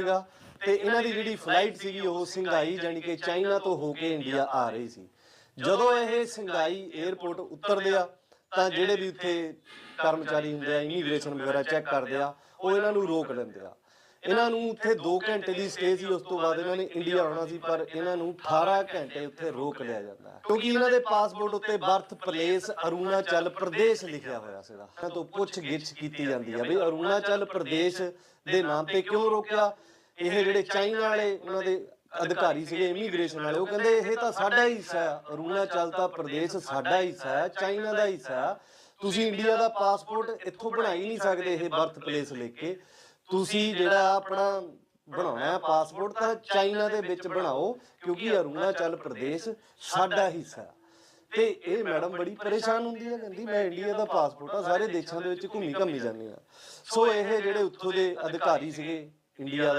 ਸੀਗਾ ਤੇ ਇਹਨਾਂ ਦੀ ਜਿਹੜੀ ਫਲਾਈਟ ਸੀਗੀ ਉਹ ਸਿੰਗਾਈ ਜਾਨੀ ਕਿ ਚਾਈਨਾ ਤੋਂ ਹੋ ਕੇ ਇੰਡੀਆ ਆ ਰਹੀ ਸੀ। ਜਦੋਂ ਇਹ ਸਿੰਗਾਈ 에ਅਰਪੋਰਟ ਉਤਰਦੇ ਆ, ਤਾਂ ਜਿਹੜੇ ਵੀ ਉੱਥੇ ਕਰਮਚਾਰੀ ਹੁੰਦੇ ਆ ਇਮੀਗ੍ਰੇਸ਼ਨ ਵਗੈਰਾ ਚੈੱਕ ਕਰਦੇ ਆ, ਉਹ ਇਹਨਾਂ ਨੂੰ ਰੋਕ ਲੈਂਦੇ ਆ। ਇਹਨਾਂ ਨੂੰ ਉੱਥੇ 2 ਘੰਟੇ ਦੀ ਸਟੇ ਸੀ ਉਸ ਤੋਂ ਬਾਅਦ ਇਹਨਾਂ ਨੇ ਇੰਡੀਆ ਆਉਣਾ ਸੀ ਪਰ ਇਹਨਾਂ ਨੂੰ 18 ਘੰਟੇ ਉੱਥੇ ਰੋਕ ਲਿਆ ਜਾਂਦਾ ਹੈ। ਕਿਉਂਕਿ ਇਹਨਾਂ ਦੇ ਪਾਸਪੋਰਟ ਉੱਤੇ ਬਰਥ ਪਲੇਸ ਅਰੁਣਾਚਲ ਪ੍ਰਦੇਸ਼ ਲਿਖਿਆ ਹੋਇਆ ਸੀਗਾ। ਇਹਨਾਂ ਤੋਂ ਪੁੱਛ ਗਿੱਛ ਕੀਤੀ ਜਾਂਦੀ ਹੈ ਵੀ ਅਰੁਣਾਚਲ ਪ੍ਰਦੇਸ਼ ਦੇ ਨਾਮ ਤੇ ਕਿਉਂ ਰੋਕਿਆ ਇਹ ਜਿਹੜੇ ਚਾਈਨਾ ਵਾਲੇ ਉਹਨਾਂ ਦੇ ਅਧਿਕਾਰੀ ਸੀਗੇ ਇਮੀਗ੍ਰੇਸ਼ਨ ਵਾਲੇ ਉਹ ਕਹਿੰਦੇ ਇਹ ਤਾਂ ਸਾਡਾ ਹੀ। ਹਿੱਸਾ ਹੈ। ਅਰੁਣਾਚਲ ਦਾ ਪ੍ਰਦੇਸ਼ ਸਾਡਾ ਹਿੱਸਾ ਹੈ। ਚਾਈਨਾ ਦਾ ਹਿੱਸਾ ਹੈ ਤੁਸੀਂ ਇੰਡੀਆ ਦਾ ਪਾਸਪੋਰਟ ਇੱਥੋਂ ਬਣਾ ਹੀ। ਨਹੀਂ ਸਕਦੇ ਇਹ ਬਰਥ ਪਲੇਸ ਲੈ ਕੇ ਤੁਸੀਂ ਜਿਹੜਾ ਆਪਣਾ ਬਣਾਉਣਾ ਹੈ ਪਾਸਪੋਰਟ ਤਾਂ ਚਾਈਨਾ ਦੇ ਵਿੱਚ ਬਣਾਓ ਕਿਉਂਕਿ ਅਰੁਣਾਚਲ ਪ੍ਰਦੇਸ਼ ਸਾਡਾ ਹਿੱਸਾ। ਤੇ ਇਹ ਮੈਡਮ ਬੜੀ ਪਰੇਸ਼ਾਨ ਹੁੰਦੀ ਹੈ ਕਹਿੰਦੀ ਮੈਂ ਇੰਡੀਆ ਦਾ ਪਾਸਪੋਰਟ ਆ ਸਾਰੇ ਦੇਸ਼ਾਂ ਦੇ ਵਿੱਚ ਘੁੰਮੀ ਘੰਮੀ ਜਾਂਦੀ ਆ। ਸੋ ਇਹ ਜਿਹੜੇ ਉੱਥੋਂ ਦੇ ਅਧਿਕਾਰੀ ਸੀਗੇ ਇੰਡੀਆ ਦਾ